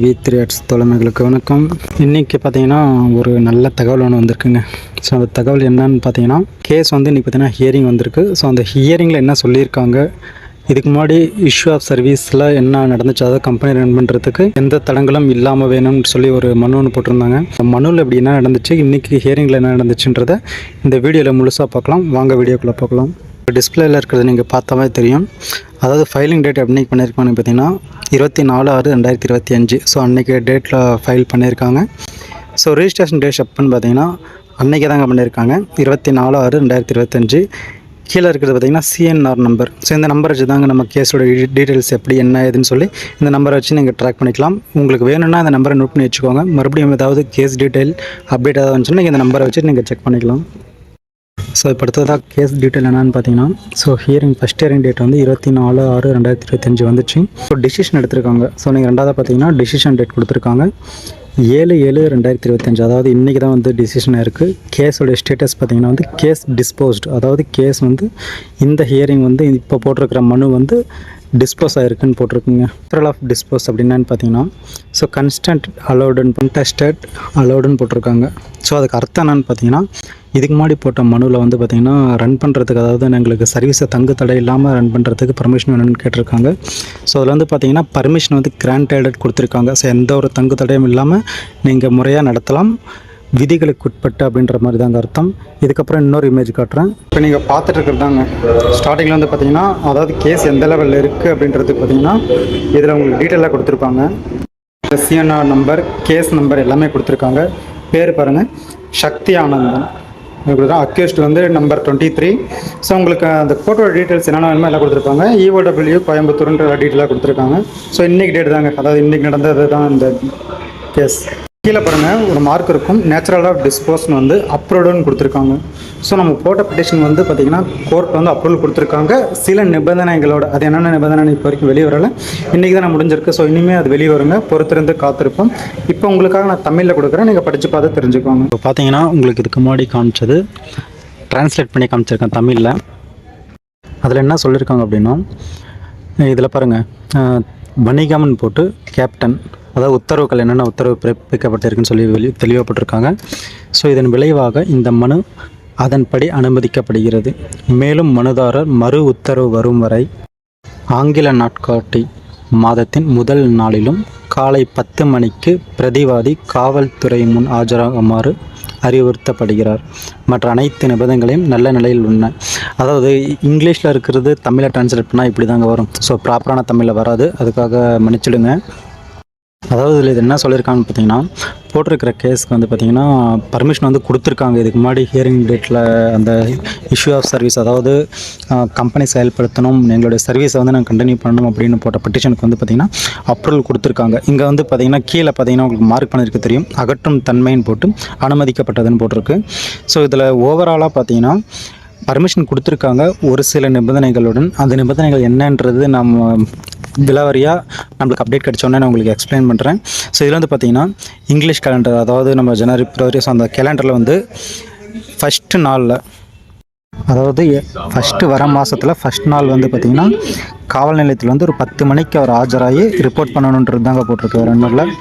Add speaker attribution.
Speaker 1: We three arts தலைமைகளுக்கு வணக்கம். இன்றைக்கி பார்த்தீங்கன்னா ஒரு நல்ல தகவல் ஒன்று வந்திருக்குங்க. ஸோ அந்த தகவல் என்னன்னு பார்த்தீங்கன்னா கேஸ் வந்து இன்றைக்கி பார்த்தீங்கன்னா ஹியரிங் வந்திருக்கு. ஸோ அந்த ஹியரிங்கில் என்ன சொல்லியிருக்காங்க? இதுக்கு முன்னாடி இஷ்யூ ஆஃப் சர்வீஸில் என்ன நடந்துச்சு? அதாவது கம்பெனி ரன் பண்ணுறதுக்கு எந்த தடங்களும் இல்லாமல் வேணும்னு சொல்லி ஒரு மனு ஒன்று போட்டிருந்தாங்க. அந்த மனுவில் இப்படி என்ன நடந்துச்சு? இன்றைக்கி ஹியரிங்கில் என்ன நடந்துச்சுன்றதை இந்த வீடியோவில் முழுசாக பார்க்கலாம். வாங்க வீடியோக்குள்ளே பார்க்கலாம். டிஸ்பிளேயில் இருக்கிறத நீங்கள் பார்த்தாவே தெரியும். அதாவது ஃபைலிங் டேட் என்னைக்கு பண்ணியிருக்காங்கன்னு பார்த்தீங்கன்னா இருபத்தி நாலு ஆறு ரெண்டாயிரத்தி இருபத்தி அஞ்சு. ஸோ அன்றைக்கி டேட்டில் ஃபைல் பண்ணியிருக்காங்க. ஸோ ரிஜிஸ்ட்ரேஷன் டேட் அப்புன்னு பார்த்தீங்கன்னா அன்றைக்கி தாங்க பண்ணியிருக்காங்க. இருபத்தி நாலு ஆறு ரெண்டாயிரத்தி இருபத்தஞ்சு கீழே இருக்கிறது பார்த்தீங்கன்னா சிஎன்ஆர் நம்பர் ஸோ இந்த நம்பர் வச்சு தாங்க நம்ம கேஸோட டீட்டெயில்ஸ் எப்படி என்ன ஏதுன்னு சொல்லி இந்த நம்பரை வச்சு நீங்கள் ட்ராக் பண்ணிக்கலாம். உங்களுக்கு வேணும்னா இந்த நம்பரை நோட் பண்ணி வச்சுக்கோங்க. மறுபடியும் ஏதாவது கேஸ் டீட்டெயில் அப்டேட் ஏதாவது வந்துச்சுன்னா நீங்கள் இந்த நம்பரை வச்சு நீங்கள் செக் பண்ணிக்கலாம். ஸோ இப்போ அடுத்ததாக கேஸ் டீட்டெயில் என்னன்னு பார்த்தீங்கன்னா so hearing first hearing date வந்து இருபத்தி நாலு ஆறு ரெண்டாயிரத்தி இருபத்தஞ்சு வந்துச்சு. ஸோ டிசிஷன் எடுத்திருக்காங்க. ஸோ நீங்கள் ரெண்டாவது பார்த்தீங்கன்னா டிசிஷன் டேட் கொடுத்துருக்காங்க. ஏழு ஏழு ரெண்டாயிரத்தி இருபத்தஞ்சு. அதாவது இன்றைக்கி தான் வந்து டிசிஷன் இருக்குது கேஸோடைய ஸ்டேட்டஸ் பார்த்திங்கன்னா வந்து கேஸ் டிஸ்போஸ்ட் அதாவது கேஸ் வந்து இந்த ஹியரிங் வந்து இப்போ போட்டிருக்கிற மனு வந்து டிஸ்போஸ் ஆகிருக்குன்னு போட்டிருக்குங்க. ட்ரல் ஆஃப் டிஸ்போஸ் அப்படின்னான்னு பார்த்தீங்கன்னா ஸோ கன்ஸ்டன்ட் அலோடுன்னு contested அலோடுன்னு போட்டிருக்காங்க. ஸோ அதுக்கு அர்த்தம் என்னன்னு பார்த்தீங்கன்னா இதுக்கு முன்னாடி போட்ட மனுவில் வந்து பார்த்திங்கன்னா ரன் பண்ணுறதுக்கு அதாவது எங்களுக்கு சர்வீஸை தங்கு தடை இல்லாமல் ரன் பண்ணுறதுக்கு பர்மிஷன் வேணும்னு கேட்டிருக்காங்க. ஸோ அதில் வந்து பார்த்திங்கன்னா பர்மிஷன் வந்து கிராண்டட் கொடுத்துருக்காங்க. ஸோ எந்த ஒரு தங்கு தடையும் இல்லாமல் நீங்கள் முறையாக நடத்தலாம். விதிகளுக்கு உட்பட்டு அப்படின்ற மாதிரி தாங்க அர்த்தம். இதுக்கப்புறம் இன்னொரு இமேஜ் காட்டுறேன். இப்போ நீங்கள் பார்த்துட்டு இருக்கிறது தாங்க ஸ்டார்டிங்கில் வந்து பார்த்தீங்கன்னா அதாவது கேஸ் எந்த லெவலில் இருக்குது அப்படின்றது பார்த்தீங்கன்னா இதில் உங்களுக்கு டீட்டெயிலாக கொடுத்துருப்பாங்க. சிஎன்ஆர் நம்பர் கேஸ் நம்பர் எல்லாமே கொடுத்துருக்காங்க. பேர் பாருங்கள் சக்தி ஆனந்தன். உங்களுக்கு தான் அக்யூஸ்ட் வந்து நம்பர் டுவெண்ட்டி த்ரீ ஸோ உங்களுக்கு அந்த ஃபோட்டோ டீட்டெயில்ஸ் என்னென்ன வேணுமோ எல்லாம் கொடுத்துருப்பாங்க. இஓடபிள்யூ கோயம்புத்தூர்ன்ற டீட்டெயிலாக கொடுத்துருக்காங்க. ஸோ இன்றைக்கி டேட் தாங்க. அதாவது இன்றைக்கி நடந்தது தான் இந்த எஸ் கீழே பாருங்கள் ஒரு மார்க் இருக்கும். நேச்சுரல் ஆஃப் டிஸ்போஸ்னு வந்து அப்ரூவ்டுன்னு கொடுத்துருக்காங்க. ஸோ நம்ம போட்ட பெட்டிஷன் வந்து பார்த்திங்கன்னா கோர்ட் வந்து அப்ரூவல் கொடுத்துருக்காங்க. சில நிபந்தனைகளோட அது என்னென்ன நிபந்தனை இப்போ வரைக்கும் வெளியே வரல. இன்றைக்கி தான் முடிஞ்சிருக்கு. ஸோ இனிமேல் அது வெளியே வருங்க. பொறுத்திருந்து காத்திருப்போம். இப்போ உங்களுக்காக நான் தமிழில் கொடுக்குறேன். நீங்கள் படித்து பார்த்து தெரிஞ்சுக்கோங்க. இப்போ பார்த்தீங்கன்னா உங்களுக்கு இதுக்கு முன்னாடி காமிச்சது ட்ரான்ஸ்லேட் பண்ணி காமிச்சிருக்கேன் தமிழில். அதில் என்ன சொல்லியிருக்காங்க அப்படின்னா இதில் பாருங்கள் வணிகம்னு போட்டு கேப்டன் அதாவது உத்தரவுகள் என்னென்ன உத்தரவு பிறப்பிக்கப்பட்டிருக்குன்னு சொல்லி வெளி தெளிவப்பட்டிருக்காங்க ஸோ இதன் விளைவாக இந்த மனு அதன்படி அனுமதிக்கப்படுகிறது. மேலும் மனுதாரர் மறு உத்தரவு வரும் வரை ஆங்கில நாட்காட்டி மாதத்தின் முதல் நாளிலும் காலை பத்து மணிக்கு பிரதிவாதி காவல்துறை முன் ஆஜராகுமாறு அறிவுறுத்தப்படுகிறார். மற்ற அனைத்து நிபந்தங்களையும் நல்ல நிலையில் உள்ளன அதாவது இங்கிலீஷில் இருக்கிறது தமிழை டிரான்ஸ்லேட் பண்ணால் இப்படி தாங்க வரும் ஸோ ப்ராப்பரான தமிழில் வராது. அதுக்காக மன்னிச்சிடுங்க. அதாவது இதில் இது என்ன சொல்லியிருக்காங்கன்னு பார்த்தீங்கன்னா போட்டிருக்கிற கேஸ்க்கு வந்து பார்த்தீங்கன்னா பர்மிஷன் வந்து கொடுத்துருக்காங்க. இதுக்கு முன்னாடி ஹியரிங் டேட்டில் அந்த இஷ்யூ ஆஃப் சர்வீஸ் அதாவது கம்பெனி செயல்படுத்தணும் எங்களுடைய சர்வீஸை வந்து நாங்கள் கண்டினியூ பண்ணணும் அப்படின்னு போட்ட பெட்டிஷனுக்கு வந்து பார்த்தீங்கன்னா அப்ரூவல் கொடுத்துருக்காங்க. இங்கே வந்து பார்த்திங்கன்னா கீழே பார்த்தீங்கன்னா உங்களுக்கு மார்க் பண்ணிருக்கு தெரியும். அகற்றும் தன்மைன்னு போட்டு அனுமதிக்கப்பட்டதுன்னு போட்டிருக்கு. ஸோ இதில் ஓவராலாக பார்த்தீங்கன்னா பர்மிஷன் கொடுத்துருக்காங்க ஒரு சில நிபந்தனைகளுடன். அந்த நிபந்தனைகள் என்னன்றது நம்ம விலாவரியாக நம்மளுக்கு அப்டேட் கிடச்சோன்னே நான் உங்களுக்கு எக்ஸ்பிளைன் பண்ணுறேன் ஸோ இதில் வந்து பார்த்தீங்கன்னா இங்கிலீஷ் கேலண்டர் அதாவது நம்ம ஜனவரி பிப்ரவரி ஸோ அந்த கேலண்டரில் வந்து ஃபஸ்ட்டு நாளில் அதாவது ஃபஸ்ட்டு வர மாதத்தில் ஃபஸ்ட் நாள் வந்து பார்த்திங்கன்னா காவல் நிலையத்தில் வந்து ஒரு பத்து மணிக்கு அவர் ஆஜராகி ரிப்போர்ட் பண்ணணுன்றது தாங்க போட்டிருக்கு ரெண்டு நாளில்